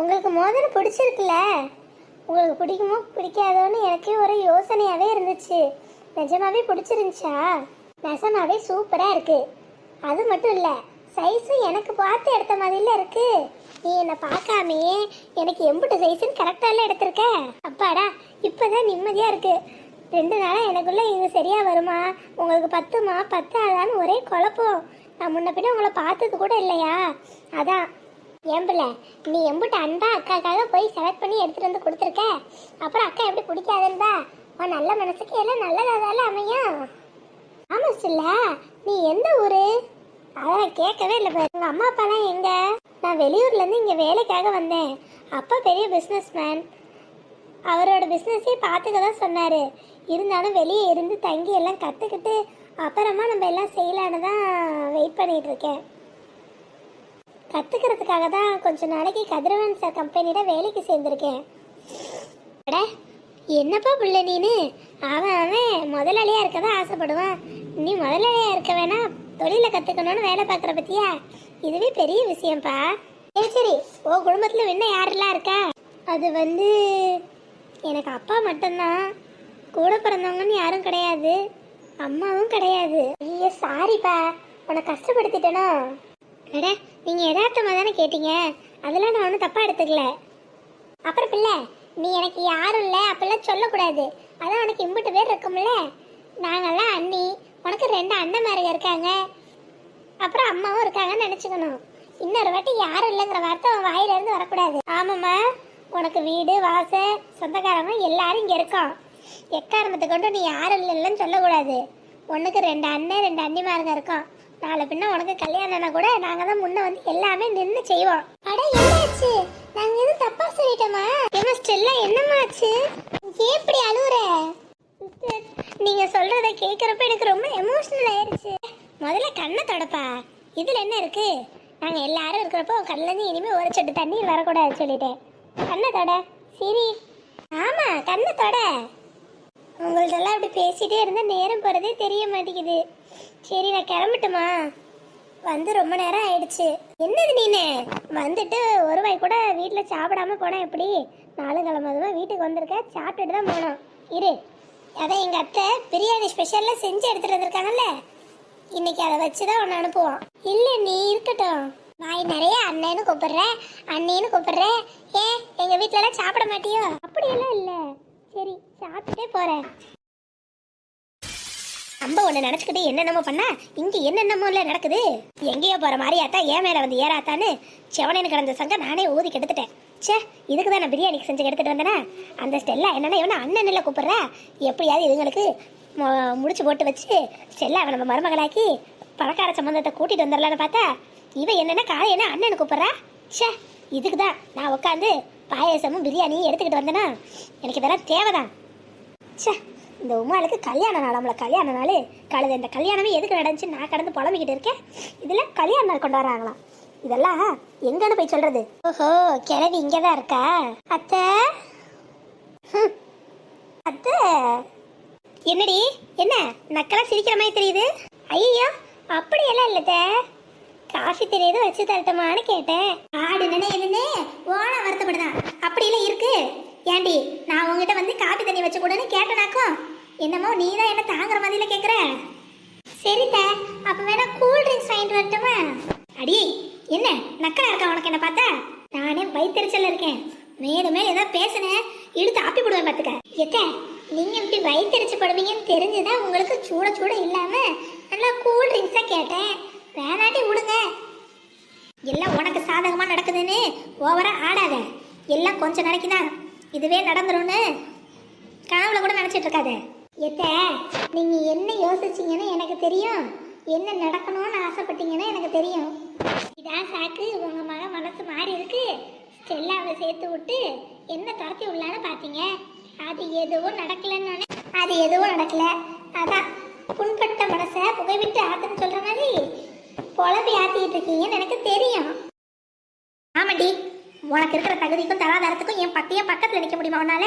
உங்களுக்கு மோதிரம் பிடிச்சிருக்குல்ல? உங்களுக்கு பிடிக்குமோ பிடிக்காதோன்னு எனக்கே ஒரு யோசனையாகவே இருந்துச்சு. நிஜமாவே பிடிச்சிருந்துச்சா? நெசமாவே சூப்பராக இருக்கு. அது மட்டும் இல்லை சைஸும் எனக்கு பார்த்து எடுத்த மாதிரில இருக்கு. நீ என்னை பார்க்காமையே எனக்கு எம்புட்டு சைஸுன்னு கரெக்டாக எடுத்திருக்க. அப்பாடா இப்போதான் நிம்மதியாக இருக்கு. ரெண்டு நாளாக எனக்குள்ளே இது சரியாக வருமா? உங்களுக்கு பத்துமா? பத்தாதான்னு ஒரே குழப்பம். நான் முன்ன பின்ன உங்களை பார்த்தது கூட இல்லையா? அதான் ஏன் நீ எம்புட்டு அன்பா அக்காக்காக போய் செலக்ட் பண்ணி எடுத்துட்டு வந்து கொடுத்துருக்க. அப்புறம் அக்கா எப்படி பிடிக்காதுன்றா உன் நல்ல மனசுக்கு எல்லாம் நல்லதாதால அமையும். ஆமா சில்ல நீ எந்த ஊரு? அதான் கேட்கவே இல்லை பாரு. உங்க அம்மா அப்பாலாம் எங்க? நான் வெளியூர்ல இருந்து இங்க வேலைக்காக வந்தேன். அப்பா பெரிய பிஸ்னஸ் மேன் அவரோட பிஸ்னஸே பார்த்துக்க தான் சொன்னார். இருந்தாலும் வெளியே இருந்து தங்கி எல்லாம் கற்றுக்கிட்டு அப்புறமா நம்ம எல்லாம் செய்யலான்னு தான் வெயிட் பண்ணிட்டு இருக்கேன். கற்றுக்கிறதுக்காக தான் கொஞ்ச நாளைக்கு கதிரவன் சார் கம்பெனியில் வேலைக்கு சேர்ந்துருக்கேன். அட என்னப்பா புள்ள நீனு? அவன் அவன் முதலாளியாக இருக்க தான் ஆசைப்படுவான். நீ முதலாளியாக இருக்க வேணா தொழிலை கற்றுக்கணும்னு வேலை பார்க்குற பத்தியா? இதுவே பெரிய விஷயம்ப்பா. சரி சரி ஓ குடும்பத்தில் இன்னும் யாரெல்லாம் இருக்கா? அது வந்து எனக்கு அப்பா மட்டும்தான். கூட பிறந்தவங்கன்னு யாரும் கிடையாது. அம்மாவும் கிடையாது. ஐயோ சாரிப்பா உன்னை கஷ்டப்படுத்திட்டேனா? அட நீங்கள் யதார்த்தமாக தானே கேட்டீங்க? அதெல்லாம் நான் ஒன்றும் தப்பாக எடுத்துக்கல. அப்புறம் பிள்ளை நீ எனக்கு யாரும் இல்லை அப்பெல்லாம் சொல்லக்கூடாது. அதான் உனக்கு இம்புட்டு பேர் இருக்கும்ல? நாங்கெல்லாம் அண்ணி உனக்கு ரெண்டு அண்ணன் மாதிரி இருக்காங்க. அப்புறம் அம்மாவும் இருக்காங்கன்னு நினச்சிக்கணும். இன்னொரு வாட்டி யாரும் இல்லைங்கிற வார்த்தை உன் வாயிலிருந்து வரக்கூடாது. ஆமாம்மா உனக்கு வீடு வாசை சொந்தக்காரங்க எல்லாரும் இங்கே இருக்கோம் எக்காரணத்தை கொண்டு நீ யாரும் இல்லைன்னு சொல்லக்கூடாது. உனக்கு ரெண்டு அண்ணன் ரெண்டு அண்ணிமாருங்க இருக்கோம் நாளை பின்ன உனக்கு கல்யாணம்னா கூட நாங்கள் தான் முன்ன வந்து எல்லாமே நின்று செய்வோம். அட என்னாச்சு? நாங்க எதுவும் தப்பா சொல்லிட்டோமா? ஏமா ஸ்டெல்லா என்னம்மா ஆச்சு? ஏன் அழுவுற? நீங்க சொல்றத கேக்குறப்ப எனக்கு ரொம்ப எமோஷனல் ஆயிருச்சு. முதல்ல கண்ணை தொடப்பா. இதுல என்ன இருக்கு? நாங்க எல்லாரும் இருக்கிறப்போ உன் கண்ணுல இருந்து இனிமே ஒரு சொட்டு தண்ணீர் வரக்கூடாது சொல்லிட்டேன். கண்ணை தொட. சரி. ஆமா கண்ணை தொட. உங்கள்ட்டெல்லாம் இப்படி பேசிட்டே இருந்தா நேரம் போறதே தெரிய மாட்டேங்குது. சரி நான் கிளம்பட்டுமா? வந்து ரொம்ப நேரம் ஆயிடுச்சு. என்னது நீனு? வந்துட்டு ஒரு வாய் கூட வீட்டில் சாப்பிடாம போனா எப்படி? நாலு கிழமை வீட்டுக்கு வந்திருக்க? சாப்பிட்டுட்டு தான் போனோம். இரு. அதான் எங்கள் அத்தை பிரியாணி ஸ்பெஷலில் செஞ்சு எடுத்துட்டு வந்திருக்காங்கல்ல? இன்னைக்கு அதை வச்சு தான் ஒன்று அனுப்புவோம். இல்லை நீ இருக்கட்டும். வாய் நிறைய அண்ணன்னு கூப்பிடுறேன் அண்ணின்னு கூப்பிடுற. ஏன் எங்கள் வீட்டிலலாம் சாப்பிட மாட்டியோ? அப்படியெல்லாம் இல்லை. சரி சாப்பிட்டுட்டே போகிறேன் நம்ம ஒன்று நினச்சிக்கிட்டு என்னென்னமோ பண்ணா இங்கே என்னென்னமோ இல்லை நடக்குது. எங்கேயோ போகிற மாதிரியாத்தா ஏன் மேலே வந்து ஏறாத்தான்னு செவனேன்னு கிடந்த சங்க நானே ஊதி கெடுத்துட்டேன். ச்சே இதுக்கு தான் நான் பிரியாணிக்கு செஞ்சு எடுத்துகிட்டு வந்தேனா? அந்த ஸ்டெல்லா என்னென்ன இவனை அண்ணன் இல்லை கூப்பிட்றா. எப்படியாவது இதுங்களுக்கு முடிச்சு போட்டு வச்சு ஸ்டெல்லா நம்ம மருமகளாக்கி பணக்கார சம்மந்தத்தை கூட்டிகிட்டு வந்துடலான்னு பார்த்தா இவன் என்னென்ன காலை என்ன அண்ணன் கூப்பிட்றா? ச்சே இதுக்கு தான் நான் உட்காந்து பாயாசமும் பிரியாணியும் எடுத்துக்கிட்டு வந்தேனா? எனக்கு இதெல்லாம் தேவைதான். ச்சே இந்த உமாளுக்கு கல்யாண நாள் நம்மள கல்யாண நாள். கழுது இந்த கல்யாணமே எதுக்கு நடந்துச்சு? நான் கடந்து புலம்பிக்கிட்டு இருக்கேன். இதில் கல்யாண நாள் கொண்டாடுறாங்களாம். இதெல்லாம் எங்கன்னு போய் சொல்றது? ஓஹோ கிழவி இங்கே தான் இருக்கா? அத்தை? ஹம். அத்தை? என்னடி? என்ன? நக்கெல்லாம் சிரிக்கிற மாதிரி தெரியுது. ஐயோ அப்படியெல்லாம் இல்லத்த காஃபி தெரியுது வச்சு தரட்டுமான்னு கேட்டேன். ஆடு நினைன்னு ஓன வருத்தப்படுதான். அப்படியெல்லாம் இருக்கு. ஏண்டி நான் உங்ககிட்ட வந்து காஃபி தண்ணி வச்சு கூடன்னு கேட்டனாக்கும். என்னமோ நீ தான் என்ன தாங்குற மாதிரில கேக்குற? சரித்த அப்ப வேணா கூல் ட்ரிங்க்ஸ் வாங்கிட்டு வரட்டுமா? அடி என்ன நக்கலா இருக்கா உனக்கு என்ன பார்த்தா? நானே வயிற்றுச்சல்ல இருக்கேன். மேலுமே ஏதாவது பேசுனேன் இழுத்து ஆப்பி போடுவேன் பார்த்துக்க. எத்த நீங்க இப்படி வயிற்றுச்சு படுவீங்கன்னு தெரிஞ்சுதான் உங்களுக்கு சூட சூட இல்லாம நல்லா கூல் ட்ரிங்க்ஸா கேட்டேன். வேணாட்டி விடுங்க. எல்லாம் உனக்கு சாதகமா நடக்குதுன்னு ஓவரா ஆடாத. எல்லாம் கொஞ்சம் நாளைக்கு தான் இதுவே நடந்துரும்னு கனவுல கூட நினைச்சிட்டு இருக்காதே. எத்த நீங்க என்ன யோசிச்சீங்கன்னு எனக்கு தெரியும். என்ன நடக்கணும்னு ஆசைப்பட்டீங்கன்னு எனக்கு தெரியும். இதான் சாக்கு உங்க மக மனசு மாறி இருக்கு. ஸ்டெல்லாவை சேர்த்து விட்டு என்ன துரத்தி உள்ளான பார்த்தீங்க அது எதுவும் நடக்கலன்னு அது எதுவும் நடக்கல. அதான் புண்பட்ட மனசை புகைவிட்டு ஆத்துன்னு சொல்ற மாதிரி புலம்பி ஆத்திட்டு இருக்கீங்கன்னு எனக்கு தெரியும். ஆமாண்டி உனக்கு இருக்கிற தகுதிக்கும் தராதாரத்துக்கும் என் பட்டிய பக்கத்துல நிக்க முடியுமா உன்னால?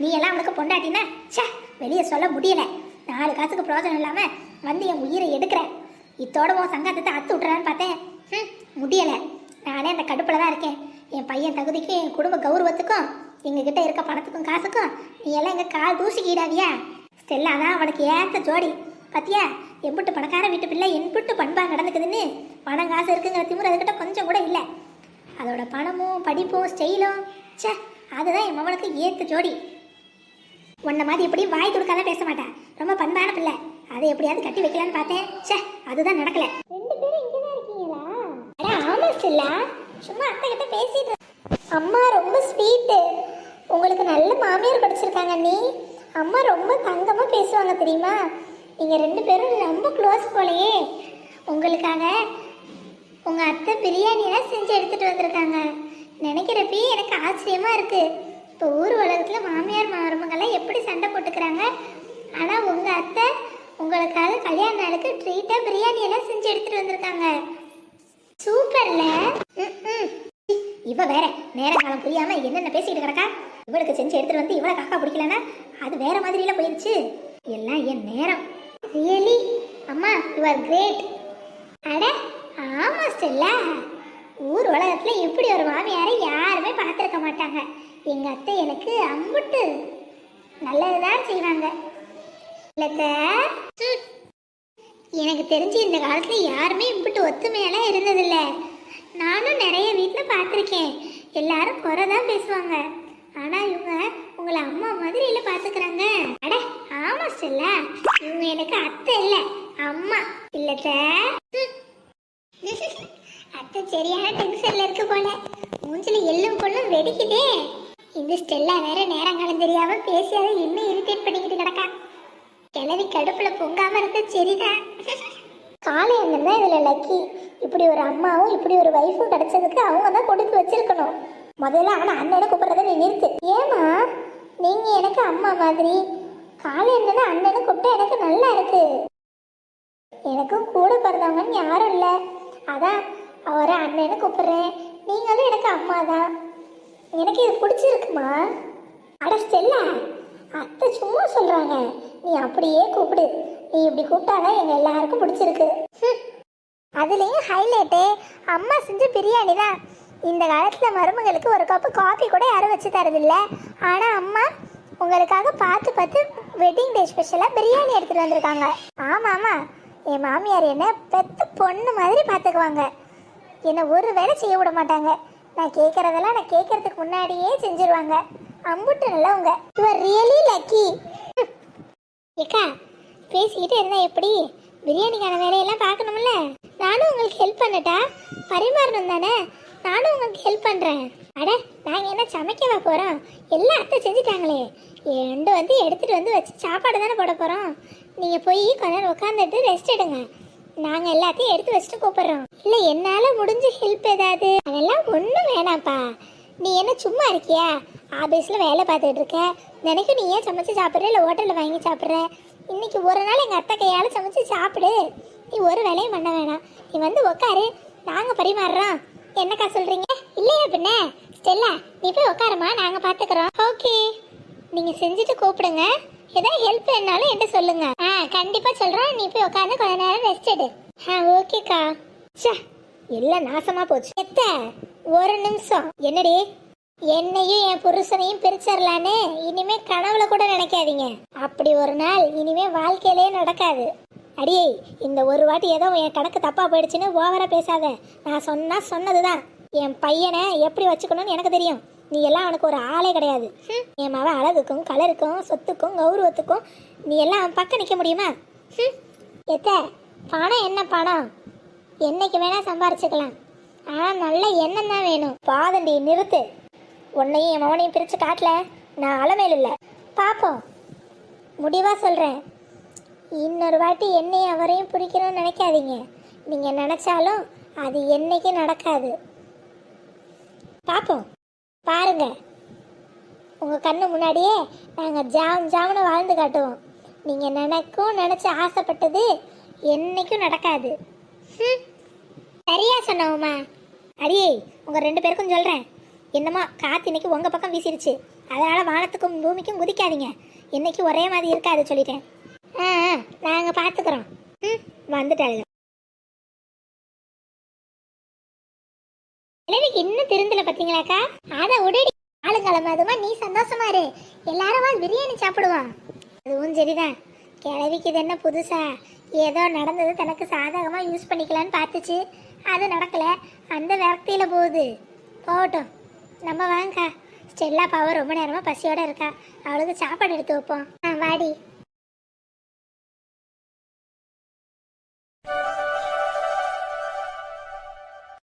நீ எல்லாம் அவனுக்கு பொண்டாட்டினா சே வெளியே சொல்ல முடியல. நாலு காசுக்கு பிரயோஜனம் இல்லாம வந்து என் உயிரை எடுக்கிறேன் இத்தோட உன் சங்காத்தத்தை அத்து விட்றான்னு பார்த்தேன். ம் முடியல. நானே அந்த கடுப்புல தான் இருக்கேன். என் பையன் தகுதிக்கும் என் குடும்ப கௌரவத்துக்கும் எங்ககிட்ட இருக்க பணத்துக்கும் காசுக்கும் நீ எல்லாம் எங்க கால் தூசிக்கிடாதியா ஸ்டெல்லா தான் அவனுக்கு ஏத்த ஜோடி. பாத்தியா? எம்புட்டு பணக்கார வீட்டு பிள்ளை என்புட்டு பண்பா நடந்துக்குதுன்னு. பணம் காசு இருக்குங்கிற திமிரு அதுக்கிட்ட கொஞ்சம் கூட இல்லை. அதோட பணமும் படிப்பும் ஸ்டைலும் ச்சே அதுதான் என் மவனுக்கு ஏத்த ஜோடி. உன்ன மாதிரி எப்படி வாய் துடுக்காத பேச மாட்டேன். ரொம்ப பண்பான பிள்ளை. அதை எப்படியாவது கட்டி வைக்கலான்னு பார்த்தேன். ச்சே அதுதான் நடக்கல. ரெண்டு பேரும் இங்கே தான் இருக்கீங்களா? அட ஆமா ஸ்டெல்லா சும்மா அத்தை கிட்ட பேசிட்டு அம்மா ரொம்ப ஸ்வீட்டு உங்களுக்கு நல்ல மாமியார் படிச்சிருக்காங்க நீ அம்மா ரொம்ப தங்கமா பேசுவாங்க தெரியுமா? நீங்க ரெண்டு பேரும் ரொம்ப க்ளோஸ் போலயே. உங்களுக்காக உங்க அத்தை பிரியாணி எல்லாம் செஞ்சு எடுத்துட்டு வந்திருக்காங்க. நினைக்கிறப்பே எனக்கு ஆச்சரியமா இருக்கு. இப்போ ஊர் உலகத்தில் மாமியார் மருமகள்லாம் எப்படி சண்டை போட்டுக்கிறாங்க? ஆனால் உங்கள் அத்தை உங்களுக்காக கல்யாண நாளுக்கு ட்ரீட்டாக பிரியாணி எல்லாம் செஞ்சு எடுத்துட்டு வந்திருக்காங்க. சூப்பர்ல. இவ வேற நேர காலம் புரியாம என்னென்ன பேசிக்கிட்டு கிடக்கா? இவளுக்கு செஞ்சு எடுத்துட்டு வந்து இவளை காக்கா பிடிக்கலன்னா அது வேற மாதிரில போயிருச்சு. எல்லாம் என் நேரம். ரியலி அம்மா யூ ஆர் கிரேட் அட ஆமா ஸ்டெல்லா. ஊர் உலகத்தில் இப்படி ஒரு மாமியாரை யாருமே பார்த்துருக்க மாட்டாங்க. எங்கள் அத்தை எனக்கு அம்புட்டு. நல்லதுதான் செய்வாங்க. இல்லத்த எனக்கு தெரிஞ்சு இந்த காலத்தில் யாருமே இப்படி ஒத்துமையெல்லாம் இருந்ததில்ல. நானும் நிறைய வீட்டில் பார்த்துருக்கேன். எல்லாரும் குறை தான் பேசுவாங்க. ஆனால் இவங்க உங்களை அம்மா மாதிரி இல்ல அட ஆமா ஸ்டெல்லா. இவங்க எனக்கு அத்தை இல்லை அம்மா. இல்லத்த அத்தை சரியான டென்ஷன்ல இருக்கு போல. மூஞ்சில எள்ளும் கொள்ளும் வெடிக்குதே. இந்த ஸ்டெல்லா வேற நேரங்காலம் தெரியாம பேசியாத என்ன இரிட்டேட் பண்ணிக்கிட்டு கிடக்கா? கிளவி கடுப்புல பொங்காம இருக்க சரிதான் காளை அண்ணன் தான் இதுல லக்கி இப்படி ஒரு அம்மாவும் இப்படி ஒரு வைஃபும் கிடைச்சதுக்கு அவங்க தான் கொடுத்து வச்சிருக்கணும். முதல்ல ஆனா அண்ணனை கூப்பிடுறத நீ நிறுத்து. ஏமா நீங்க எனக்கு அம்மா மாதிரி. காளை அண்ணனை அண்ணனை கூப்பிட்டா எனக்கு நல்லா இருக்கு. எனக்கும் கூட பிறந்தவங்கன்னு யாரும் இல்லை. அதான் அவரை அண்ணன்னு கூப்பிடுறேன். நீங்களும் எனக்கு அம்மா தான் எனக்கு இது பிடிச்சிருக்குமா? அட ஸ்டெல்லா அத்தை சும்மா சொல்றாங்க. நீ அப்படியே கூப்பிடு. நீ இப்படி கூப்பிட்டாதான் எங்க எல்லாருக்கும் பிடிச்சிருக்கு. அதுலேயும் அதுலயும் ஹைலைட்டு அம்மா செஞ்ச பிரியாணி தான். இந்த காலத்தில் மருமகளுக்கு ஒரு கப்பு காஃபி கூட யாரும் வச்சு தரதில்ல. ஆனால் அம்மா உங்களுக்காக பார்த்து பார்த்து வெட்டிங் டே ஸ்பெஷலாக பிரியாணி எடுத்துகிட்டு வந்திருக்காங்க. ஆமாம் ஆமா. என் மாமியார் என்ன பெத்த பொண்ணு மாதிரி பார்த்துக்குவாங்க. என்னை ஒரு வேலை செய்ய விட மாட்டாங்க. நான் கேட்கறதெல்லாம் நான் கேட்கறதுக்கு முன்னாடியே செஞ்சிருவாங்க. அம்புட்டு நல்லவங்க யுவர் ரியலி லக்கி ஏக்கா பேசிக்கிட்டு இருந்தா எப்படி? பிரியாணிக்கான வேலையெல்லாம் பார்க்கணும்ல? நானும் உங்களுக்கு ஹெல்ப் பண்ணட்டா? பரிமாறணும் தானே? நானும் உங்களுக்கு ஹெல்ப் பண்ணுறேன் அட நாங்கள் என்ன சமைக்கவா போகிறோம் எல்லாம் அத்தை செஞ்சுட்டாங்களே. எண்டு வந்து எடுத்துகிட்டு வந்து வச்சு சாப்பாடு தானே போட போகிறோம் நீங்கள் போய் கொஞ்ச நேரம் உட்காந்துட்டு ரெஸ்ட் எடுங்க. நாங்கள் எல்லாத்தையும் எடுத்து வச்சுட்டு கூப்பிடுறோம். இல்லை என்னால் முடிஞ்ச ஹெல்ப் ஏதாவது? அதெல்லாம் ஒன்றும் வேணாம்ப்பா. நீ என்ன சும்மா இருக்கியா? ஆபீஸ்ல வேலை பார்த்துட்டு இருக்க. நினைக்க நீ ஏன் சமைச்சு சாப்பிட்ற? இல்லை ஹோட்டலில் வாங்கி சாப்பிட்ற? இன்னைக்கு ஒரு நாள் எங்கள் அத்தை கையால் சமைச்சு சாப்பிடு. நீ ஒரு வேலையும் பண்ண வேணாம். நீ வந்து உக்காரு. நாங்கள் பரிமாறுறோம். என்னக்கா சொல்கிறீங்க இல்லையா பின்ன? ஸ்டெல்லா நீ போய் உட்காருமா நாங்கள் பார்த்துக்குறோம். ஓகே நீங்கள் செஞ்சுட்டு கூப்பிடுங்க. ஏதாவது ஹெல்ப் வேணாலும் என்கிட்ட சொல்லுங்க. ஆ கண்டிப்பாக சொல்கிறோம் நீ போய் உட்காந்து கொஞ்ச நேரம் ரெஸ்ட் எடு. ஆ ஓகேக்கா சே எல்லாம் நாசமா போச்சு. எத்த ஒரு நிமிஷம். என்னடி? என்னையும் என் புருஷனையும் பிரிச்சிடலான்னு இனிமே கனவுல கூட நினைக்காதீங்க. அப்படி ஒரு நாள் இனிமே வாழ்க்கையிலே நடக்காது. அடியே இந்த ஒரு வாட்டி ஏதோ என் கணக்கு தப்பா போயிடுச்சுன்னு ஓவரா பேசாத. நான் சொன்னா சொன்னதுதான். என் பையனை எப்படி வச்சுக்கணும்னு எனக்கு தெரியும். நீ எல்லாம் அவனுக்கு ஒரு ஆளே கிடையாது. என் மவ அழகுக்கும் கலருக்கும் சொத்துக்கும் கௌரவத்துக்கும் நீ எல்லாம் அவன் பக்கம் நிற்க முடியுமா. எத்த பணம் என்ன பணம்? என்னைக்கு வேணா சம்பாரிச்சுக்கலாம். ஆனா நல்ல எண்ணம் தான் வேணும். பாதண்டி நிறுத்து. உன்னையும் என் மவனையும் பிரிச்சு காட்டல. நான் அலமேல் இல்லை பார்ப்போம் முடிவா சொல்றேன். இன்னொரு வாட்டி என்னையும் அவரையும் பிடிக்கணும்னு நினைக்காதீங்க. நீங்க நினைச்சாலும் அது என்னைக்கு நடக்காது. பார்ப்போம் பாருங்க. உங்க கண்ணு முன்னாடியே நாங்க ஜாம் ஜாம்னு வாழ்ந்து காட்டுவோம். நீங்க நினைக்கும் நினைச்சு ஆசைப்பட்டது என்னைக்கும் நடக்காது. ம் சரியா சொன்னவுமா அடியே உங்க ரெண்டு பேருக்கும் சொல்றேன். என்னமா காத்து இன்னைக்கு உங்க பக்கம் வீசிருச்சு. அதனால வானத்துக்கும் பூமிக்கும் குதிக்காதீங்க. இன்னைக்கு ஒரே மாதிரி இருக்காது சொல்லிட்டேன். ஆ ஆ, நாங்க பாத்துக்கிறோம். ம் வந்துட்டாங்க திருந்தல பாத்தீங்களாக்கா? அத உடடி. ஆளுங்கிழமை அதுமா நீ சந்தோஷமா இரு. எல்லாரும் வா பிரியாணி சாப்பிடுவோம். அதுவும் சரிதான். கிழவிக்கு இது என்ன புதுசா? ஏதோ நடந்தது தனக்கு சாதகமா யூஸ் பண்ணிக்கலான்னு பார்த்துச்சு. அது நடக்கல. அந்த விரக்தியில போகுது. போகட்டும். நம்ம வாங்கக்கா. ஸ்டெல்லா பாவம் ரொம்ப நேரமா பசியோட இருக்கா. அவளுக்கு சாப்பாடு எடுத்து வைப்போம். ஆ வாடி.